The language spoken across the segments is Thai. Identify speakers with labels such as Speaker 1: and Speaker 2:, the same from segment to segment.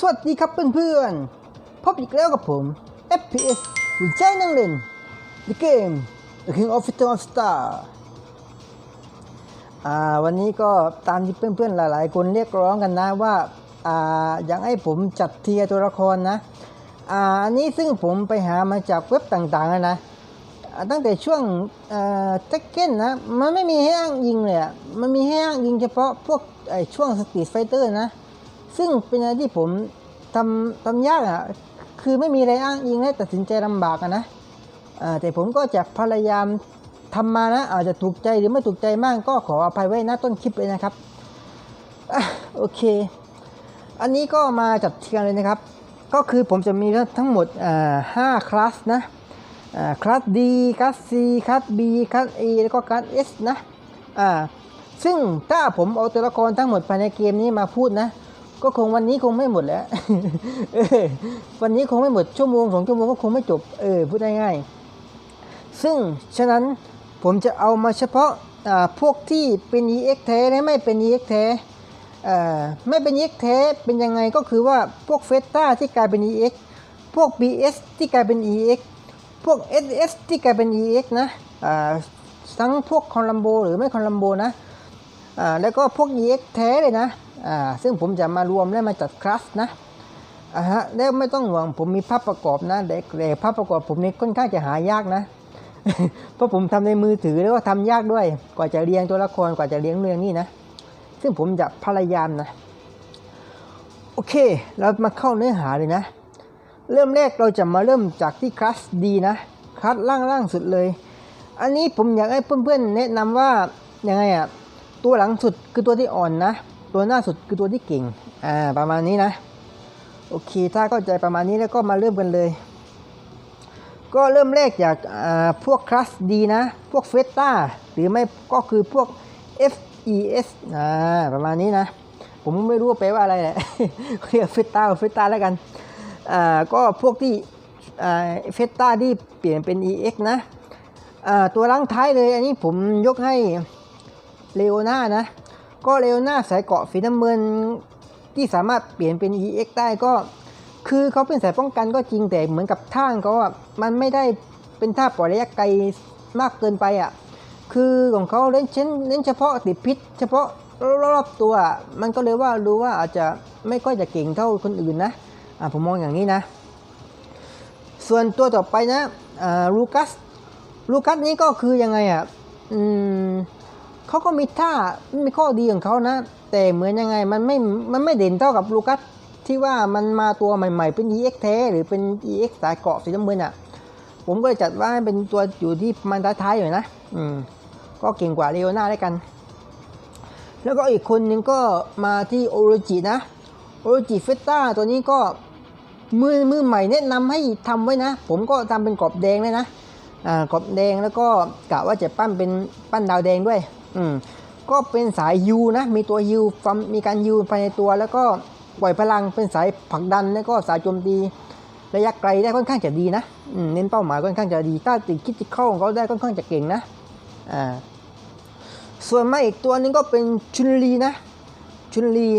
Speaker 1: สวัสดีครับเพื่อนๆ พบอีกแล้วกับผม FPS หุ่นใจนั่งเล่น The Game The King of Fighter Star อ่าวันนี้ก็ตามที่เพื่อนๆ หลายๆ คนเรียกร้องกันนะว่า อ่า อยากให้ผมจัดเทียตัวละครนะ อ่าอันนี้ซึ่งผมไปหามาจากเว็บต่างๆนะ ตั้งแต่ช่วงเทคเก้นนะ มันไม่มีให้อ้างยิงเลยอะมันมีให้อ้างยิงเฉพาะพวกไอช่วงสตรีทไฟเตอร์นะ ซึ่งเป็นอะไรที่ผมทำทำยากอะคือไม่มีอะไรอ้างอิงและตัดสินใจลำบากอะนะแต่ผมก็จะพยายามทำมานะอาจจะถูกใจหรือไม่ถูกใจมากก็ขออภัยไว้หน้าต้นคลิปเลยนะครับอโอเค อันนี้ก็มาจัดเทียงเลยนะครับ ก็คือผมจะมีทั้งหมดห้าคลาสนะคลาส D คลาส C คลาส B คลาส A แล้วก็คลาส S นะซึ่งถ้าผมเอาตัวละครทั้งหมดภายในเกมนี้มาพูดนะ ก็คงวันนี้คงไม่หมดแล้ววันนี้คงไม่หมดชั่วโมงสองชั่วโมงก็คงไม่จบเออพูดง่ายๆซึ่งฉะนั้นผมจะเอามาเฉพาะพวกที่เป็น EX แท้และไม่เป็น EX แท้ไม่เป็น EX แท้เป็นยังไงก็คือว่าพวกเฟสต้าที่กลายเป็น EX พวก BS ที่กลายเป็น EX พวก SS ที่กลายเป็น EX นะทั้งพวกคอลัมโบหรือไม่คอลัมโบนะแล้วก็พวก EX แท้เลยนะ อ่าซึ่งผมจะมารวมและมาจัดคลาสนะอ่าฮะแล้วไม่ต้องห่วงผมมีภาพประกอบนะแต่แต่ภาพประกอบผมนี่ค่อนข้างจะหายากนะเพราะผมทำในมือถือแล้วก็ทำยากด้วย กว่าจะเรียงตัวละครกว่าจะเรียงเรื่องนี่นะ ซึ่งผมจะพยายามนะ โอเค เรามาเข้าเนื้อหาเลยนะ เริ่มแรกเราจะมาเริ่มจากที่คลาสดีนะ คลาสล่างๆสุดเลย อันนี้ผมอยากให้เพื่อนๆแนะนำว่ายังไงอะตัวหลังสุดคือตัวที่อ่อนนะ ตัวหน้าสุดคือตัวที่เก่ง อ่า ประมาณนี้นะ โอเค ถ้าเข้าใจประมาณนี้แล้วก็มาเริ่มกันเลย ก็เริ่มแรกจากอ่าพวกคลาสดีนะ พวกเฟต้าหรือไม่ก็คือพวก FES อ่า ประมาณนี้นะ ผมไม่รู้ว่าแปลว่าอะไรแหละ เรียกเฟต้าเฟต้าแล้วกัน อ่า ก็พวกที่อ่าเฟต้าที่เปลี่ยนเป็น EX นะอ่าตัวลังท้ายเลย อันนี้ผมยกให้เลโอนานะ ก็เลโอนาสายเกาะสีน้ำเงินที่สามารถเปลี่ยนเป็น EX ได้ก็ คือเขาเป็นสายป้องกันก็จริงแต่เหมือนกับท่างเขาอะมันไม่ได้เป็นท่าปล่อยระยะไกลมากเกินไปอะคือของเขาเล่นเช่นเล่นเฉพาะติดพิษ เฉพาะรอบตัว มันก็เลยว่ารู้ว่าอาจจะไม่ค่อยจะเก่งเท่าคนอื่นนะอ่าผมมองอย่างนี้นะ ส่วนตัวต่อไปนะอ่าลูคัสลูคัสนี้ก็คือยังไงอะอืม เขาก็มีท่ามีข้อดีของเขานะ แต่เหมือนยังไงมันไม่มันไม่เด่นเท่ากับลูคัสที่ว่ามันมาตัวใหม่ ๆ เป็น EX แท้หรือเป็น EX สายเกาะสีน้ำเงินอะ ผมก็จัดว่าเป็นตัวอยู่ที่ประมันท้ายๆอยู่นะ อืม ก็เก่งกว่าเรโอนาได้กัน แล้วก็อีกคนนึงก็มาที่โอโรจินะ โอโรจิเฟต้าตัวนี้ก็มือมือใหม่แนะนำให้ทำไว้นะ ผมก็ทำเป็นกรอบแดงเลยนะ อ่า กรอบแดงแล้วก็กะว่าจะปั้นเป็นปั้นดาวแดงด้วย อืมก็เป็นสายยูนะ มีตัวยูฟัมมีการยูภายในตัวแล้วก็ปล่อยพลังเป็นสายผลักดันแล้วก็สายโจมตีระยะไกลได้ค่อนข้างจะดีนะเน้นเป้าหมายค่อนข้างจะดี ถ้าติดคิดติเข้าของเขาได้ค่อนข้างจะเก่งนะอ่าส่วนมาอีกตัวนึงก็เป็นชุนลีนะ ชุนลี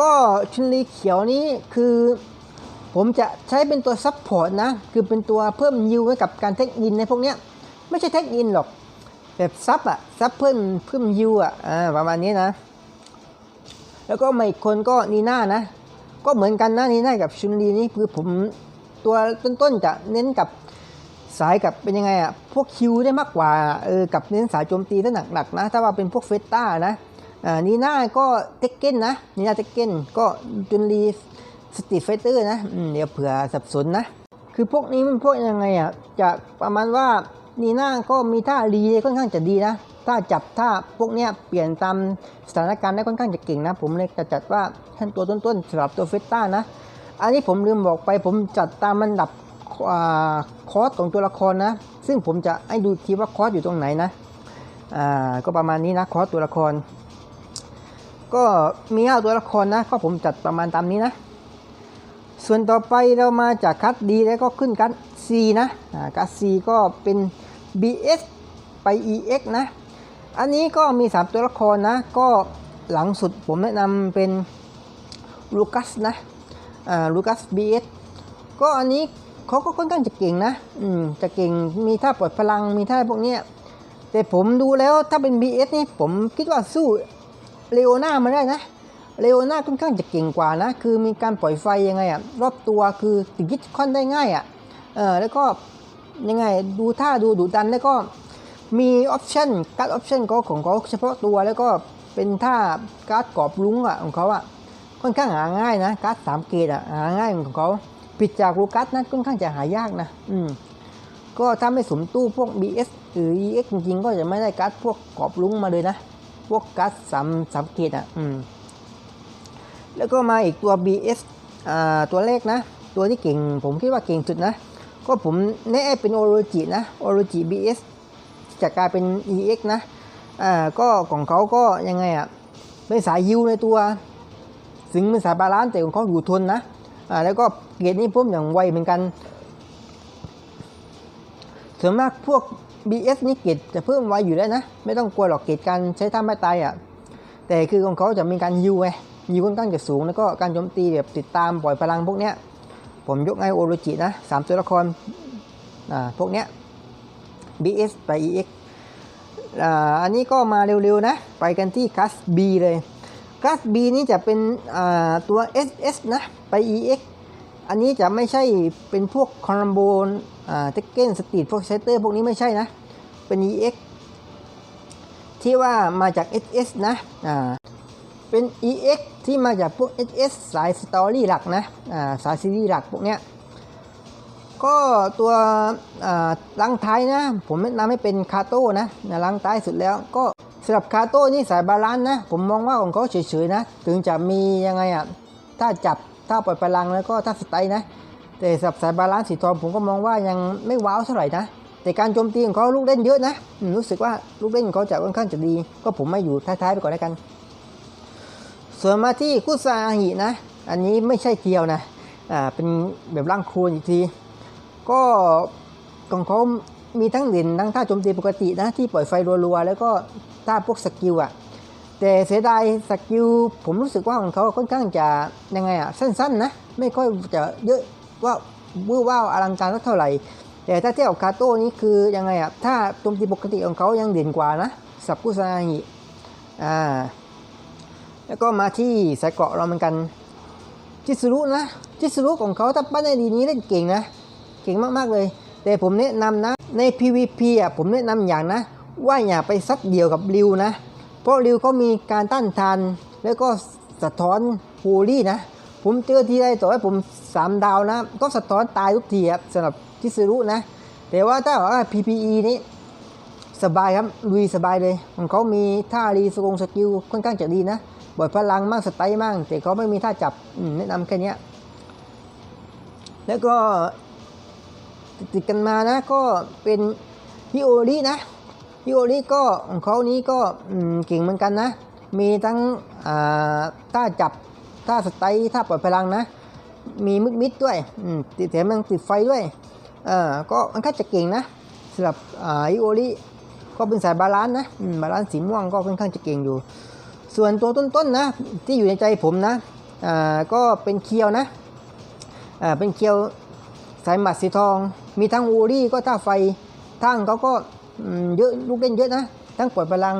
Speaker 1: ก็ชุนลีเขียวนี้คือ ผมจะใช้เป็นตัวซับพอร์ตนะ คือเป็นตัวเพิ่มยิวให้กับการเทคอินในพวกเนี้ยไม่ใช่เทคอินหรอก แบบซับอะซับเพิ่มเพิ่มยิวอะอ่าประมาณนี้นะ แล้วก็มาอีกคนก็นีน่านะ ก็เหมือนกันนะนีน่ากับชุนลีนี่คือผมตัวต้นๆจะเน้นกับสายกับเป็นยังไงอะพวกคิวได้มากกว่าเออกับเน้นสายโจมตีถ้าหนักๆนะ ถ้าว่าเป็นพวกเฟต้านะอ่านีน่าก็เทคเก้นนะนีน่าเทคเก้นก็จุนลีสตรีทไฟเตอร์นะเดี๋ยวเผื่อสับสนนะ คือพวกนี้มันพวกยังไงอะจะประมาณว่า นีน่าก็มีท่ารีค่อนข้างจะดีนะ ถ้าจับท่าพวกเนี้ยเปลี่ยนตามสถานการณ์ได้ค่อนข้างจะเก่งนะ ผมเลยจะจัดว่าท่านตัวต้นๆสำหรับตัวเฟสต้านะ อันนี้ผมลืมบอกไปผมจัดตามมันดับอคอร์สของตัวละครนะ ซึ่งผมจะให้ดูทีว่าคอร์สอยู่ตรงไหนนะ อ่า ก็ประมาณนี้นะคอร์สตัวละคร ก็มีห้าตัวละครนะ ก็ผมจัดประมาณตามนี้นะ ส่วนต่อไปเรามาจากคัดดีแล้วก็ขึ้นคัด C นะอ่าคัด C ก็เป็น BS ไป EX นะ อันนี้ก็มี 3 ตัวละครนะ ก็หลังสุดผมแนะนำเป็นลูคัสนะอ่าลูคัสบีเอสก็อันนี้เขาก็ค่อนข้างจะเก่งนะ อืม จะเก่ง มีท่าปล่อยพลัง มีท่าพวกเนี้ย แต่ผมดูแล้วถ้าเป็น BS นี่ผมคิดว่าสู้เลโอนามาได้นะ เลโอนาค่อนข้างจะเก่งกว่านะ คือมีการปล่อยไฟยังไงอะรอบตัวคือติดยึดค่อนได้ง่ายอะเออแล้วก็ ยังไงดูท่าดูดุดันแล้วก็มีออปชั่นการ์ดออปชั่นก็ของเขาเฉพาะตัวแล้วก็เป็นท่าการ์ดกรอบลุ้งอะของเขาอะค่อนข้างหาง่ายนะการ์ดสามเกตอะหาง่ายของเขาผิดจากลูกัสนะค่อนข้างจะหายากนะอืมก็ถ้าไม่สมตู้พวก BS หรือ EX จริงๆ ก็จะไม่ได้การ์ดพวกกรอบลุ้งมาเลยนะ พวกการ์ดสามสามเกตอะอืมแล้วก็มาอีกตัว BS อ่าตัวเลขนะ ตัวที่เก่งผมคิดว่าเก่งสุดนะ ก็ผมแนะเป็นโอโรจินะโอโรจิ BS จะกลายเป็น EX นะอ่าก็ของเขาก็ยังไงอะเป็นสายยิวในตัว ถึงเป็นสายบาลานซ์แต่ของเขาอยู่ทนนะอ่าแล้วก็เกรดนี้พุ่มอย่างไวเหมือนกันส่วนมากพวก BS นี่เกรดจะเพิ่มไวอยู่แล้วนะ ไม่ต้องกลัวหรอกเกรดการใช้ท่าไม่ตายอะแต่คือของเขาจะมีการยิวไงยิวค่อนข้างจะสูงแล้วก็การโจมตีแบบติดตามปล่อยพลังพวกเนี้ย ผมยกให้โอโรจินะสามตัวละครอ่าพวกเนี้ย BS ไป EX อ่าอันนี้ก็มาเร็วๆนะ ไปกันที่คัส B เลยคลาส B นี้จะเป็นอ่าตัว SS นะ ไป EX อันนี้จะไม่ใช่เป็นพวกคอรัมโบนอ่าเทคเก้นสตรีทพวกเซเตอร์พวกนี้ไม่ใช่นะ เป็น EX ที่ว่ามาจาก SS นะอ่า เป็น EX ที่มาจากพวก SS สายสตอรี่หลักนะอ่าสายซีรีส์หลักพวกเนี้ยก็ตัวลังท้ายนะ ผมแนะนำให้เป็นคาโต้นะลังท้ายสุดแล้วก็สำหรับคาโต้นี่สายบาลานซ์นะ ผมมองว่าของเขาเฉยๆนะ ถึงจะมียังไงอะถ้าจับถ้าปล่อยพลังแล้วก็ถ้าสไตล์นะ แต่สำหรับสายบาลานซ์สีทองผมก็มองว่ายังไม่ว้าวเท่าไหร่นะ แต่การโจมตีของเขาลูกเล่นเยอะนะ รู้สึกว่าลูกเล่นของเขาจะค่อนข้างจะดี ก็ผมไม่อยู่ท้ายๆไปก่อนแล้วกัน ส่วนมาที่คุซาฮินะ อันนี้ไม่ใช่เกียวนะ อ่า เป็นแบบร่างคลนอีกที ก็ของเขามีทั้งเด่นทั้งท่าโจมตีปกตินะ ที่ปล่อยไฟรัวๆ แล้วก็ท่าพวกสกิลอะแต่เสียดายสกิลผมรู้สึกว่าของเขาค่อนข้างจะยังไงอะสั้นๆนะ ไม่ค่อยจะเยอะว่าบื้อว่าวอลังการสักเท่าไหร่ แต่ถ้าเทียบกับคาโต้นี่คือยังไงอะถ้าโจมตีปกติของเขายังเด่นกว่านะสับกุซาฮิอ่า แล้วก็มาที่สายเกาะเราเหมือนกันจิสรุนะจิสรุของเขาถ้าปั้นในดีนี้เล่นเก่งนะ เก่งมากๆเลย แต่ผมแนะนำนะใน PVP อะผมแนะนำอย่างนะ ว่าอย่าไปซัดเดียวกับริวนะ เพราะริวเขามีการต้านทาน แล้วก็สะท้อนโฮลี่นะ ผมเจอทีไรต่อให้ผม 3 ดาวนะ ก็สะท้อนตายทุกทีครับสำหรับจิสรุนะ แต่ว่าถ้าว่า PPE นี้สบายครับลุยสบายเลย ของเขามีท่ารีสกงสกิลค่อนข้างจะดีนะ บ่อยพลังมากสไตล์มากแต่เขาไม่มีท่าจับแนะนำแค่นี้แล้วก็ติดกันมานะก็เป็นฮิโอรินะฮิโอริก็ของเขานี้ก็เก่งเหมือนกันนะ มีทั้งท่าจับท่าสไตล์ท่าปล่อยพลังนะ มีมิดมิดด้วยติดแถมยังติดไฟด้วยเอ่าก็มันก็จะเก่งนะสำหรับฮิโอริก็เป็นสายบาลานซ์นะบาลานซ์สีม่วงก็ค่อนข้างจะเก่งอยู่ ส่วนตัวต้นๆนะที่อยู่ในใจผมนะอ่าก็เป็นเคียวนะอ่าเป็นเคียวสายหมัดสีทอง มีทั้งอูรี่ก็ท่าไฟทั้งเขาก็เยอะลูกเล่นเยอะนะ ทั้งปล่อยพลัง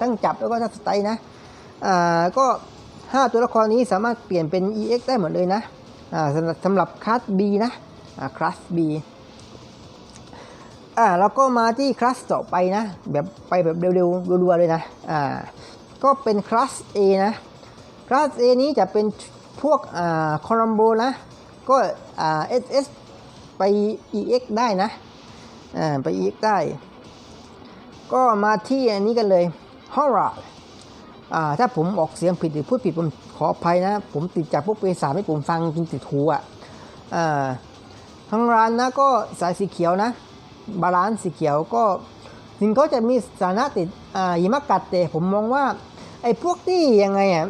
Speaker 1: ทั้งจับแล้วก็ท่าสไตนะอ่าก็ 5 ตัวละครนี้สามารถเปลี่ยนเป็น EX ได้หมดเลยนะอ่าสำหรับสำหรับคลาส B นะอ่าคลาส B อ่าแล้วก็มาที่คลาสต่อไปนะ แบบไปแบบเร็วๆรัวๆเลยนะอ่า ก็เป็นคลาส A นะ คลาส A นี้จะเป็นพวกคอรัมโบนะ ก็อ่า SS ไป EX ได้นะไป EX ได้ ก็มาที่อันนี้กันเลย h o r a อ่าถ้าผมออกเสียงผิดหรือพูดผิดผมขออภัยนะ ผมติดจากพวกเปสาให้ผมฟังจนติดหูอะอ่าทางร้านนะก็สายสีเขียวนะ บาลานซ์สีเขียวก็ถึงเขาจะมีสถานะติดอ่าหิมะกัดแต่ผมมองว่า ไอ้พวกที่ยังไงอะ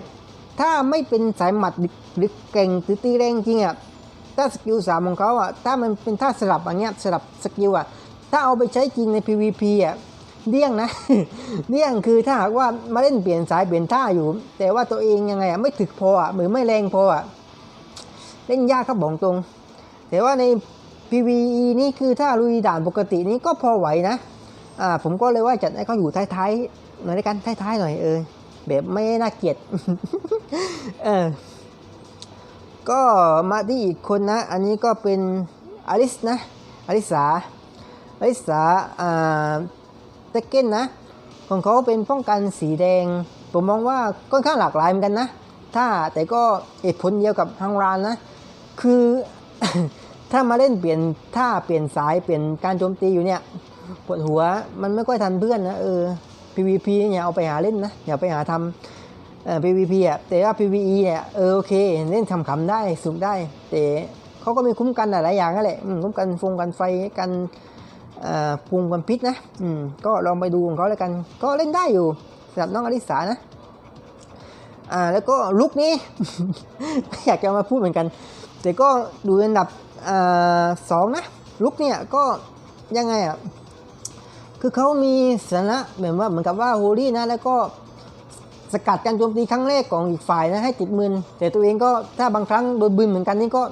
Speaker 1: ถ้าไม่เป็นสายหมัดหรือเก่งหรือตีแรงจริงอะถ้าสกิลสามของเขาอะถ้ามันเป็นท่าสลับอย่างเงี้ยสลับสกิลอะถ้าเอาไปใช้จริงใน PVP อะเดี่ยงนะเดี่ยงคือถ้าหากว่ามาเล่นเปลี่ยนสายเปลี่ยนท่าอยู่ แต่ว่าตัวเองยังไงอะไม่ถึกพออะหรือไม่แรงพออะเล่นยากครับบอกตรง แต่ว่าใน PVE นี่คือถ้าลุยด่านปกตินี้ก็พอไหวนะอ่าผมก็เลยว่าจัดให้เขาอยู่ท้ายๆหน่อยในการท้ายๆหน่อยเออ แบบไม่น่าเกลียด เออ ก็มาที่อีกคนนะ อันนี้ก็เป็นอลิสนะอลิสาอลิสาอ่าเตเก้นนะ ของเขาเป็นป้องกันสีแดง ผมมองว่าค่อนข้างหลากหลายเหมือนกันนะ ถ้าแต่ก็เหตุผลเดียวกับฮังรานนะ คือถ้ามาเล่นเปลี่ยนท่าเปลี่ยนสายเปลี่ยนการโจมตีอยู่เนี่ยปวดหัวมันไม่ค่อยทันเพื่อนนะเออ PVP เนี่ยเอาไปหาเล่นนะอย่าไปหาทำเอ่อ PVP อะแต่ว่า PVE เนี่ยเออโอเคเล่นทำขำได้สุกได้ แต่เขาก็มีคุ้มกันหลายอย่างนั่นแหละคุ้มกันฟงกันไฟกันเอ่อพุงกันพิษนะอืมก็ลองไปดูของเขาแล้วกัน ก็เล่นได้อยู่สำหรับน้องอลิสานะอ่าแล้วก็ลุกนี้ อยากจะมาพูดเหมือนกัน แต่ก็ดูอันดับอ่าสองนะลุกเนี่ยก็ยังไงอะ คือเขามีสถานะเหมือนว่าเหมือนกับว่าโฮลี่นะแล้วก็สกัดการโจมตีครั้งแรกของอีกฝ่ายนะให้ติดมืนแต่ตัวเองก็ถ้าบางครั้งโดนบืนเหมือนกันนี่ก็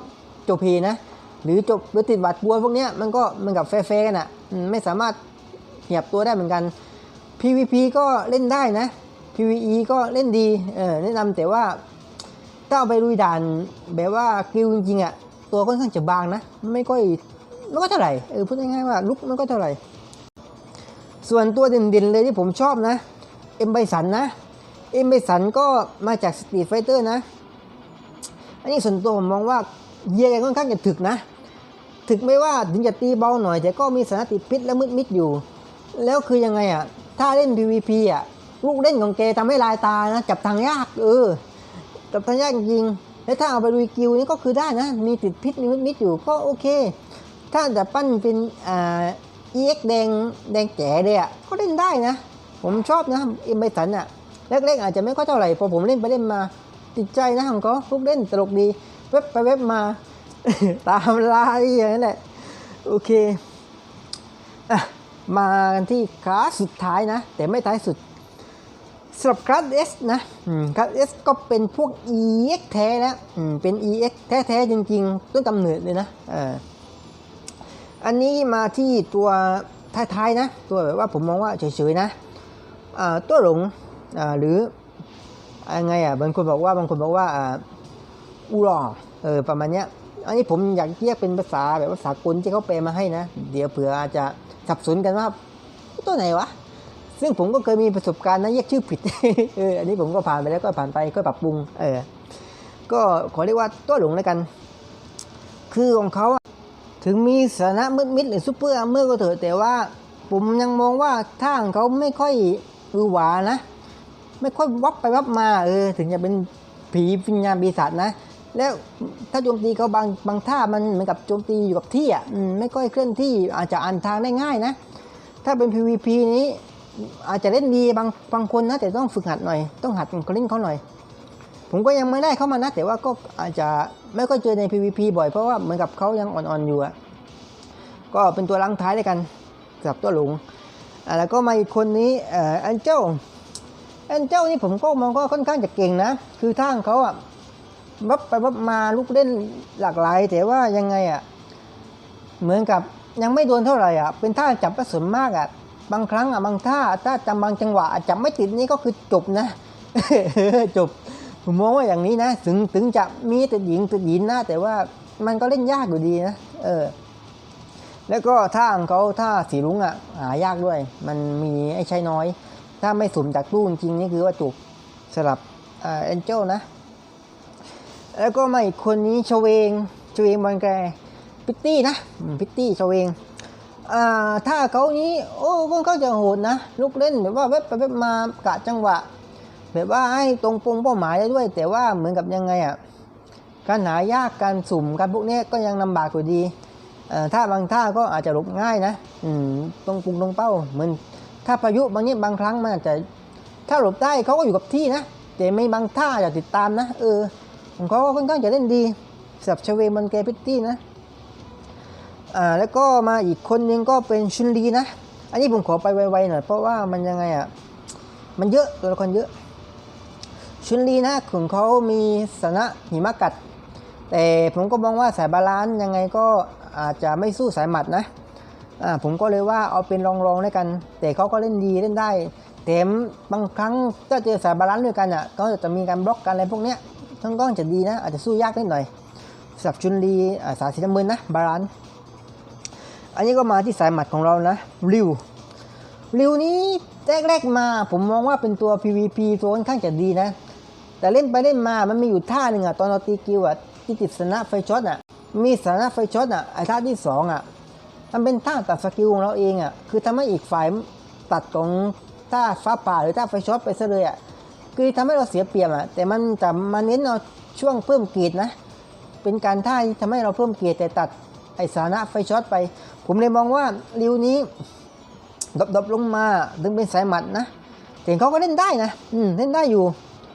Speaker 1: จบเพนะ หรือจบหรือติดหวัดบัวพวกเนี้ยมันก็มันกับแฟร์ๆกันอะไม่สามารถเหยียบตัวได้เหมือนกัน PVP ก็เล่นได้นะ PVE ก็เล่นดีเออแนะนำแต่ว่าถ้าเอาไปลุยด่านแบบว่ากิลจริงๆอะตัวค่อนข้างจะบางนะ ไม่ค่อยไม่ค่อยเท่าไหร่เออพูดง่ายๆว่าลุกม่ค่อยเท่าไหร่ ส่วนตัวเด่นๆเลยที่ผมชอบนะ เอ็มไบสันนะ เอ็มไบสันก็มาจากสตรีทไฟเตอร์นะ อันนี้ส่วนตัวผมมองว่าเยียแกค่อนข้างจะถึกนะ ถึกไม่ว่าถึงจะตีเบาหน่อย แต่ก็มีสถานติดพิษและมืดมิดอยู่ แล้วคือยังไงอะ ถ้าเล่น PVP อะ ลูกเล่นของแกทำให้ลายตานะ จับทางยากเออ จับทางยากจริง แล้วถ้าเอาไปลุยกิลนี่ก็คือได้นะ มีติดพิษมีมืดมิดอยู่ก็โอเค ถ้าจะปั้นเป็นอ่า EX แดงแดงแจ๋เลยอะก็เล่นได้นะ ผมชอบนะอ็มไบสันอะแรกๆอาจจะไม่ค่อยเท่าไหร่พอผมเล่นไปเล่นมาติดใจนะของเขาลูกเล่นตลกดี เว็บไปเว็บมา ตามลาอย่างนั้นแหละโอเคอะมากันที่คลาสสุดท้ายนะ แต่ไม่ท้ายสุดสำหรับคลาส S นะคลาส S ก็เป็นพวก EX แท้แล้วเป็น EX แท้ๆจริงๆ ต้นกำเนิดเลยนะอ่า อันนี้มาที่ตัวท้ายๆนะ ตัวแบบว่าผมมองว่าเฉยๆนะตัวหลงหรือยังไงอะบางคนบอกว่าบางคนบอกว่าอ่าอูรอเออประมาณเนี้ยอันนี้ผมอยากเรียกเป็นภาษาแบบภาษากลที่เขาแปลมาให้นะ เดี๋ยวเผื่ออาจจะสับสนกันว่าตัวไหนวะ ซึ่งผมก็เคยมีประสบการณ์นะเรียกชื่อผิดเอออันนี้ผมก็ผ่านไปแล้วก็ผ่านไปก็ปรับปรุงเออก็ขอเรียกว่าตัวหลงแล้วกัน คือของเขา ถึงมีสถานะมืดมิดหรือซูเปอร์อัมเมอร์ก็เถอะแต่ว่าผมยังมองว่าท่าของเขาไม่ค่อยอือหวานะ ไม่ค่อยวับไปวับมาเออถึงจะเป็นผีวิญญาณปีศาจนะ แล้วถ้าโจมตีเขาบางบางท่ามันเหมือนกับโจมตีอยู่กับที่อะไม่ค่อยเคลื่อนที่อาจจะอ่านทางได้ง่ายนะ ถ้าเป็น PVP นี้อาจจะเล่นดีบางบางคนนะ แต่ต้องฝึกหัดหน่อย ต้องหัดเล่นเขาหน่อย ผมก็ยังไม่ได้เข้ามานะ แต่ว่าก็อาจจะ ไม่ค่อยเจอใน PVP บ่อยเพราะว่าเหมือนกับเขายังอ่อนๆอยู่อะก็เป็นตัวลังท้ายด้วยกันสำหรับตัวหลงแล้วก็มาอีกคนนี้เอ่อแอนเจลแอนเจลนี่ผมก็มองก็ค่อนข้างจะเก่งนะ คือท่างเขาอะวับไปวับมาลูกเล่นหลากหลาย แต่ว่ายังไงอะเหมือนกับยังไม่โดนเท่าไหร่อะเป็นท่าจับกระสุนมากอะบางครั้งอะบางท่าถ้าจำบางจังหวะจับไม่ติดนี่ก็คือจบนะจบ ผมมองว่าอย่างนี้นะ ถึงถึงจะมีติดหญิงติดหญิงนะแต่ว่ามันก็เล่นยากอยู่ดีนะเออ แล้วก็ท่าของเขาท่าสีรุ้งอะหายากด้วย มันมีไอ้ใช้น้อย ถ้าไม่สุ่มจากตู้จริงนี่คือว่าจุกสลับเอ็นเจลนะ แล้วก็มาอีกคนนี้ชเวงชเวงบอลแกพิตตี้นะพิตตี้ชเวงอ่าถ้าเขานี้ โอ้ค่อนข้าจะโหดนะ ลูกเล่นแบบว่าเว็บไปเว็บมากะจังหวะ แบบว่าให้ตรงปงเป้าหมายได้ด้วย แต่ว่าเหมือนกับยังไงอะการหายากการสุ่มการพวกนี้ก็ยังลำบากอยู่ดีถ้าบางท่าก็อาจจะหลบง่ายนะตรงปุงตรงเป้าเหมือนถ้าพายุบางนี้บางครั้งมันอาจจะถ้าหลบได้เขาก็อยู่กับที่นะแต่ไม่บางท่าอย่าติดตามนะเออเขาก็ค่อนข้างจะเล่นดีสับชเวมันเกพิตตี้นะอ่าแล้วก็มาอีกคนนึงก็เป็นชุนลีนะ อันนี้ผมขอไปไวๆหน่อยเพราะว่ามันยังไงอะมันเยอะตัวละครเยอะ ชุนลีนะของเขามีสนะหิมะกัด แต่ผมก็มองว่าสายบาลานซ์ยังไงก็อาจจะไม่สู้สายหมัดนะอ่าผมก็เลยว่าเอาเป็นรองๆแล้วยกัน แต่เขาก็เล่นดีเล่นได้แถมบางครั้งถ้าเจอสายบาลานซ์ด้วยกันอะก็จะมีการบล็อกกันอะไรพวกเนี้ยทั้งก้องจะดีนะอาจจะสู้ยากนิดหน่อยสำหรับชุนลีอ่าสายสีน้ำเงินนะบาลานซ์อันนี้ก็มาที่สายหมัดของเรานะริวริวนี้แรกๆมาผมมองว่าเป็นตัว PVP ตัวค่อนข้างจะดีนะ แต่เล่นไปเล่นมามันมีอยู่ท่าหนึ่งอะตอนเราตีกิวอะที่ติดสนะไฟช็อตอะ มีสนะไฟช็อตอะไอ้ท่าที่สองอะมันเป็นท่าตัดสกิลของเราเองอะคือทำให้อีกฝ่ายตัดของท่าฟ้าผ่าหรือท่าไฟช็อตไปซะเลยอะคือทำให้เราเสียเปรียบอะแต่มันจะมาเน้นเอาช่วงเพิ่มเกียรตินะ เป็นการท่าที่ทำให้เราเพิ่มเกียรติแต่ตัดไอ้สานะไฟช็อตไป ผมเลยมองว่าริวนี้ดบๆลงมาดึงเป็นสายหมัดนะแต่เขาก็เล่นได้นะ อืมเล่นได้อยู่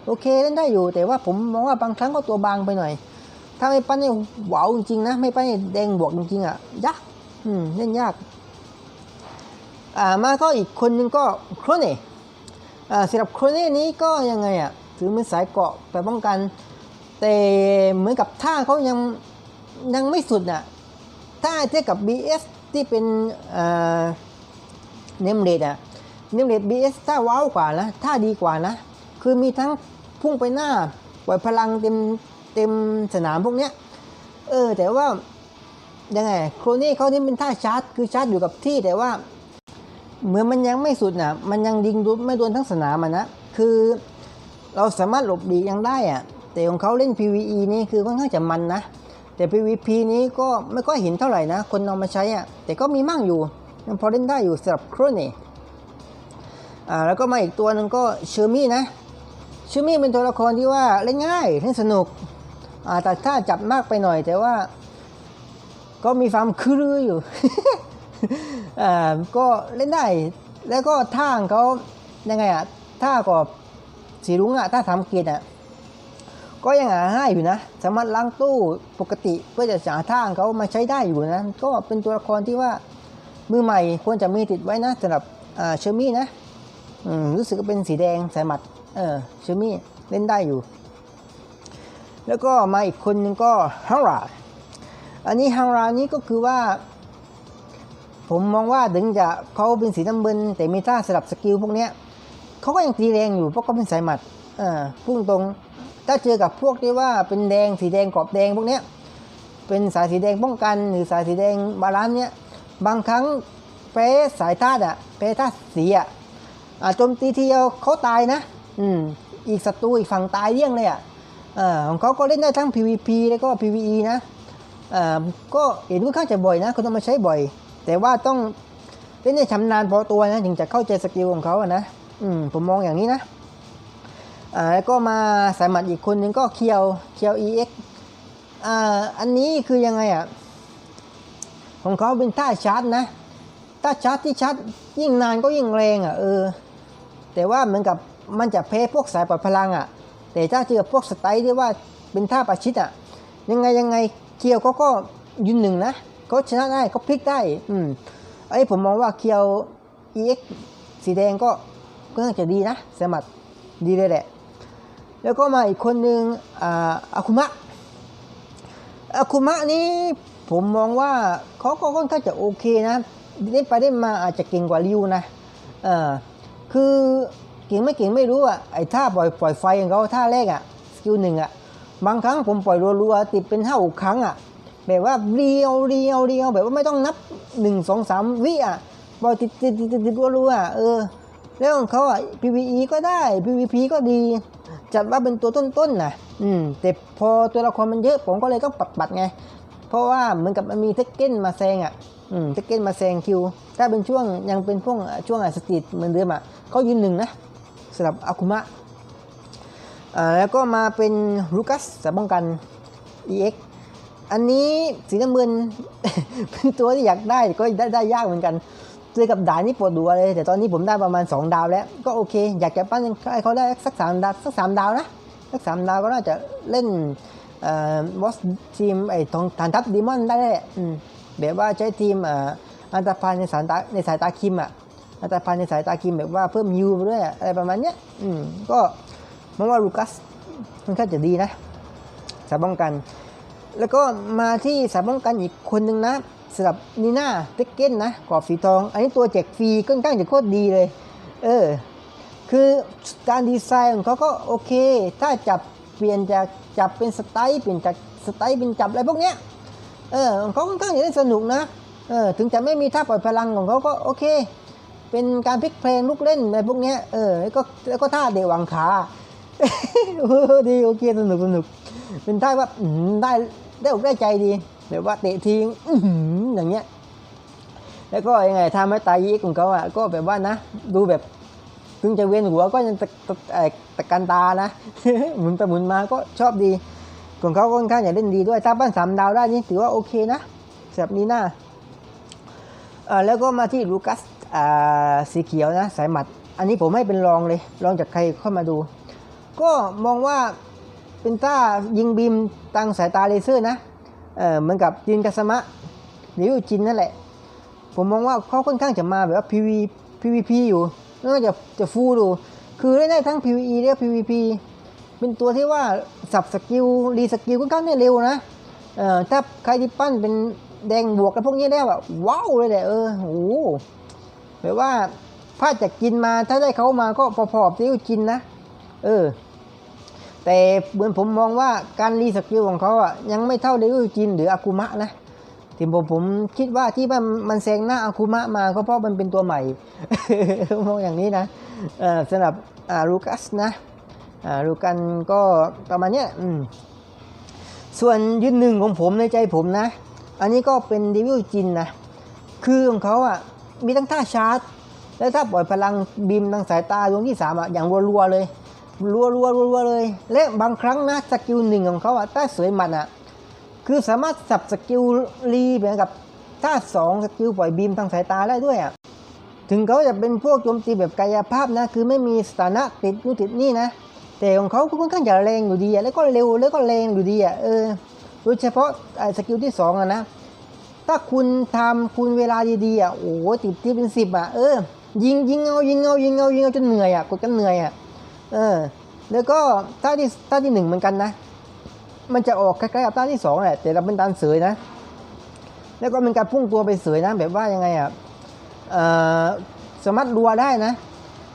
Speaker 1: โอเคเล่นได้อยู่ แต่ว่าผมมองว่าบางครั้งก็ตัวบางไปหน่อย ถ้าไม่ปั้นเนี่ยหวาวจริงๆนะ ไม่ปั้นเนี่ยแดงบวกจริงๆอะยากอืมเล่นยาก อ่ามาก็อีกคนนึงก็โครเน่อ่าสำหรับโครเน่นี้ก็ยังไงอะถือเป็นสายเกาะไปป้องกัน แต่เหมือนกับท่าเขายังยังไม่สุดอะถ้าเทียบกับ BS ที่เป็นเนมเลดอะเนมเลดบีเอสถ้าว้าวกว่านะถ้าดีกว่านะ คือมีทั้ง พุ่งไปหน้าปล่อยพลังเต็มเต็มสนามพวกเนี้ยเออ แต่ว่ายังไงโครนี่เขานี่เป็นท่าชาร์จ คือชาร์จอยู่กับที่แต่ว่า เหมือนมันยังไม่สุดนะมันยังยิงดูไม่โดนทั้งสนามอะนะคือเราสามารถหลบดียังได้อะแต่ของเขาเล่น PVE นี่คือค่อนข้างจะมันนะ แต่ PVP นี้ก็ไม่ค่อยเห็นเท่าไหร่นะ คนเอามาใช้อะแต่ก็มีมั่งอยู่ยังพอเล่นได้อยู่สำหรับโครนี่อ่าแล้วก็มาอีกตัวหนึ่งก็เชอร์มี่นะ ชอมี่เป็นตัวละครที่ว่าเล่นง่ายเล่นสนุกอแต่ถ้าจับมากไปหน่อย แต่ว่า ก็มีความคือรืออยู่ก็เล่นได้ แล้วก็ท่าของเขายังไงอะท่าก็สีรุ้งอะท่าสามเกียรติอะก็ยังหาง่ายอยู่นะ สามารถล้างตู้ปกติเพื่อจะหาท่างเขามาใช้ได้อยู่นะ ก็เป็นตัวละครที่ว่ามือใหม่ควรจะมีติดไว้นะสำหรับเชอร์มี่นะรู้สึกเป็นสีแดงสายหมัด เออเชมี่เล่นได้อยู่ แล้วก็มาอีกคนหนึงก็ฮังราอันนี้ฮังรานี้ก็คือว่า ผมมองว่าถึงจะเขาเป็นสีน้ำเงินแต่มีท่าสลับสกิลพวกเนี้ยเขาก็ยังตีแรงอยู่เพราะเขาเป็นสายหมัดเออพุ่งตรงถ้าเจอกับพวกที่ว่าเป็นแดงสีแดงกรอบแดงพวกเนี้ยเป็นสายสีแดงป้องกัน หรือสายสีแดงบาลานซ์เนี้ยบางครั้งแพ้สายธาตุอะแพ้ธาตุสีอะอ่าโจมตีทีเดียวเขาตายนะ อืมอีกศัตรูอีกฝั่งตายเลี่ยงเลยอะอ่าของเขาก็เล่นได้ทั้ง PVP แล้วก็ PVE นะอ่าก็เห็นค่อนข้างจะบ่อยนะเขาต้องมาใช้บ่อย แต่ว่าต้องเล่นให้ชำนาญพอตัวนะถึงจะเข้าใจสกิลของเขาอะนะอืมผมมองอย่างนี้นะอ่าแล้วก็มาสายหมัดอีกคนหนึ่งก็เคียวเคียว EX อ่าอันนี้คือยังไงอะของเขาเป็นท่าชาร์จนะท่าชาร์จที่ชาร์จยิ่งนานก็ยิ่งแรงอะเออแต่ว่าเหมือนกับ มันจะแพ้พวกสายปล่อยพลังอะ แต่ถ้าเจอพวกสไตล์ที่ว่าเป็นท่าประชิดอะ ยังไงยังไงเคียวเขาก็ยืนหนึ่งนะเขาชนะได้เขาพลิกได้ อืมไอ้ผมมองว่าเคียว EX สีแดงก็ก็น่าจะดีนะสมัดดีเลยแหละ แล้วก็มาอีกคนหนึ่งอ่าอาคุมะอาคุมะนี้ผมมองว่าเขาก็ค่อนข้างจะโอเคนะเล่นไปเล่นมาอาจจะเก่งกว่าริวนะเออคือ เก่งไม่เก่งไม่รู้อะไอ้ท่าปล่อยปล่อยไฟของเขาท่าแรกอะสกิลหนึ่งอะบางครั้งผมปล่อยรัวๆติดเป็นห้าหกครั้งอะแบบว่าเรียวเรียวเรียวแบบว่าไม่ต้องนับหนึ่งสองสามวิอะปล่อยติดติดติดติดรัวๆอะเออแล้วของเขาอะ PVE ก็ได้ PVP ก็ดี จัดว่าเป็นตัวต้นๆนะอืมแต่พอตัวละครมันเยอะผมก็เลยต้องปัดปัดไง เพราะว่าเหมือนกับมันมีเทคเก้นมาแซงอะอืมเทคเก้นมาแซงคิว ถ้าเป็นช่วงยังเป็นพวกช่วงสตรีทเหมือนเดิมอะเขายืนหนึ่งนะ สำหรับอาคุมะแล้วก็มาเป็นลูกัสสายป้องกัน EX อันนี้สีน้ำเงินเป็นตัวที่อยากได้ก็ได้ได้ยากเหมือนกันเจอกับด่านนี่ปวดหัวเลย แต่ตอนนี้ผมได้ประมาณ 2 ดาวแล้ว ก็โอเค อยากจะปั้นให้เขาได้สักสามดาวสักสามดาวนะ สักสามดาวก็น่าจะเล่นเอ่อบอสทีมไอ้ทองฐานทัพดีมอนได้แหละแบบว่าใช้ทีมอันตรพานในสายตาในสายตาคิมอะ อัตรพานในสายตาคิมแบบว่าเพิ่มยูไปด้วยอะไรประมาณเนี้ยอืมก็มองว่าลูกัสค่อนข้างจะดีนะสายป้องกัน แล้วก็มาที่สายป้องกันอีกคนหนึ่งนะสำหรับนีน่าเต็กเก้นนะกรอบสีทอง อันนี้ตัวแจกฟรีค่อนข้งจะโคตรดีเลย เออ คือการดีไซน์ของเขาก็โอเค ถ้าจับเปลี่ยนจากจับเป็นสไตล์เปลี่ยนจากสไตล์เป็นจับอะไรพวกเนี้ยเออเขาค่อนข้างจะเล่นสนุกนะเออถึงจะไม่มีท่าปล่อยพลังของเขาก็โอเค เป็นการพลิกเพลงลูกเล่นอะไรพวกเนี้ยเออแล้วก็แล้วก็ท่าเดวังขาเออดีโอเคสนุกสนุก เป็นท่าว่าได้ได้อกได้ใจดีแบบว่าเตะทิ้งอย่างเงี้ย แล้วก็ยังไงทำให้ตายยีกของเขาอะก็แบบว่านะ ดูแบบถึงจะเวียนหัวก็ยังตะตะตะการตานะหมุนไปหมุนมาก็ชอบดีของเขาค่อนข้างจะเล่นดีด้วยถ้าบ้านสามดาวได้นี่ถือว่าโอเคนะสำหรับนี้นะอ่อแล้วก็มาที่ลูกัส สีเขียวนะสายหมัด อันนี้ผมให้เป็นรองเลยรองจากใครเข้ามาดู ก็มองว่าเป็นต้ายิงบีมตังสายตาเลเซอร์นะเออเหมือนกับยินกัสมะหรือจินนั่นแหละ ผมมองว่าเขาค่อนข้างจะมาแบบว่า PV PVP อยู่น่าจะจะฟูดู คือได้ได้ทั้ง PVE และ PVP เป็นตัวที่ว่าสับสกิลรีสกิลค่อนข้างได้เร็วนะเออถ้าใครที่ปั้นเป็นแดงบวกกันพวกนี้ได้แบบว้าวเลยแหละเออโอ้ หแบบว่าพลาดจากกินมาถ้าได้เขามาก็พอๆที่กินนะ เออ แต่เหมือนผมมองว่าการรีสกิลของเขาอะยังไม่เท่าเดวิลจินหรืออากุมะนะที่ผมผมคิดว่าที่มันมันแซงหน้าอาคุมะมาก็เพราะมันเป็นตัวใหม่มองอย่างนี้นะสำหรับอาลูกัสนะอาลูกันก็ประมาณเนี้ยส่วนยืนหนึ่งของผมในใจผมนะ อันนี้ก็เป็นดิวิลจินนะคือของเขาอะ มีทั้งท่าชาร์จ และถ้าปล่อยพลังบีมทางสายตาดวงที่สามอะอย่างรัวๆเลย รัวๆรัวๆเลย และบางครั้งนะสกิลหนึ่งของเขาอะใต้เสยมัดอะคือสามารถสับสกิลรีเหมือนกับท่าสองสกิลปล่อยบีมทางสายตาได้ด้วยอะถึงเขาจะเป็นพวกโจมตีแบบกายภาพนะ คือไม่มีสถานะติดนู่นติดนี่นะ แต่ของเขาก็ค่อนข้างจะแรงอยู่ดีอะแล้วก็เร็วแล้วก็แรงอยู่ดีอะเออโดยเฉพาะไอ้สกิลที่สองอะนะ ถ้าคุณทำคุณเวลาดีๆอะโอ้โหติดที่เป็นสิบอะเออยิงยิงเอายิงเอายิงเอายิงเอาจนเหนื่อยอะกดกันเหนื่อยอะเออ แล้วก็ท่าที่ท่าที่หนึ่งเหมือนกันนะ มันจะออกคล้ๆกับท่าที่สองแหละแต่เราเป็นการเสยนะ แล้วก็เป็นการพุ่งตัวไปเสยนะ แบบว่ายังไงอะเออสามารถรัวได้นะ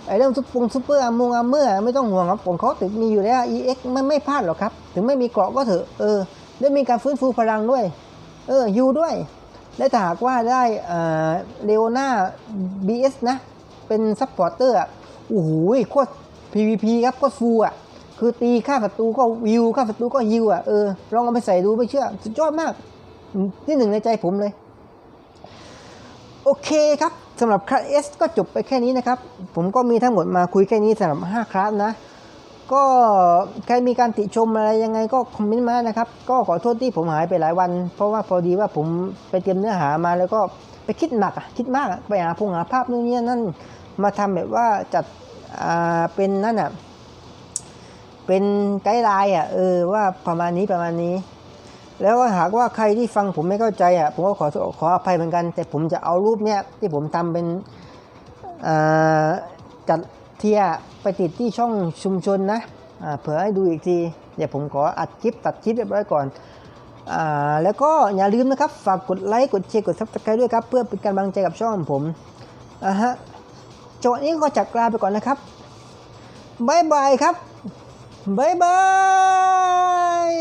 Speaker 1: ไอ้เรื่องซุปปงซุปเปอร์อามุงอาเมื่อไม่ต้องห่วงครับผมเขาถึงมีอยู่แล้ว EX ไม่ไม่พลาดหรอกครับ ถึงไม่มีเกราะก็เถอะเออได้มีการฟื้นฟูพลังด้วย เออยูด้วย และถ้าหากว่าได้เลโอนา BS นะ เป็นซัพพอร์เตอร์อะโอ้โหโคตร PVP ครับโคตรฟูอะ คือตีฆ่าศัตรูก็วิวฆ่าศัตรูก็ยิวอะ เออ ลองเอาไปใส่ดูไม่เชื่อ สุดยอดมาก ที่หนึ่งในใจผมเลย โอเคครับสำหรับคลาสเอสก็จบไปแค่นี้นะครับ ผมก็มีทั้งหมดมาคุยแค่นี้สำหรับ 5 คลาสนะ ก็ใครมีการติชมอะไรยังไงก็คอมเมนต์มานะครับ ก็ขอโทษที่ผมหายไปหลายวัน เพราะว่าพอดีว่าผมไปเตรียมเนื้อหามาแล้วก็ไปคิดหนักอะคิดมากอะไปหาพงหาภาพนู่นนี่นั่นมาทำแบบว่าจัดเป็นนั่นอะเป็นไกด์ไลน์อะเออว่าประมาณนี้ประมาณนี้ แล้วหากว่าใครที่ฟังผมไม่เข้าใจอะผมก็ขอขออภัยเหมือนกัน แต่ผมจะเอารูปเนี้ยที่ผมทำเป็นจัด เทียไปติดที่ช่องชุมชนนะเผื่อให้ดูอีกที เดี๋ยวผมขออัดคลิปตัดคลิปเรียบร้อยก่อนอแล้วก็อย่าลืมนะครับ ฝากกดไลค์กดแชร์กดซับสไครต์ด้วยครับ เพื่อเป็นกำลังใจกับช่องผมอ่าฮะจังหวะนี้ก็จักลาไปก่อนนะครับบายบายครับบายบาย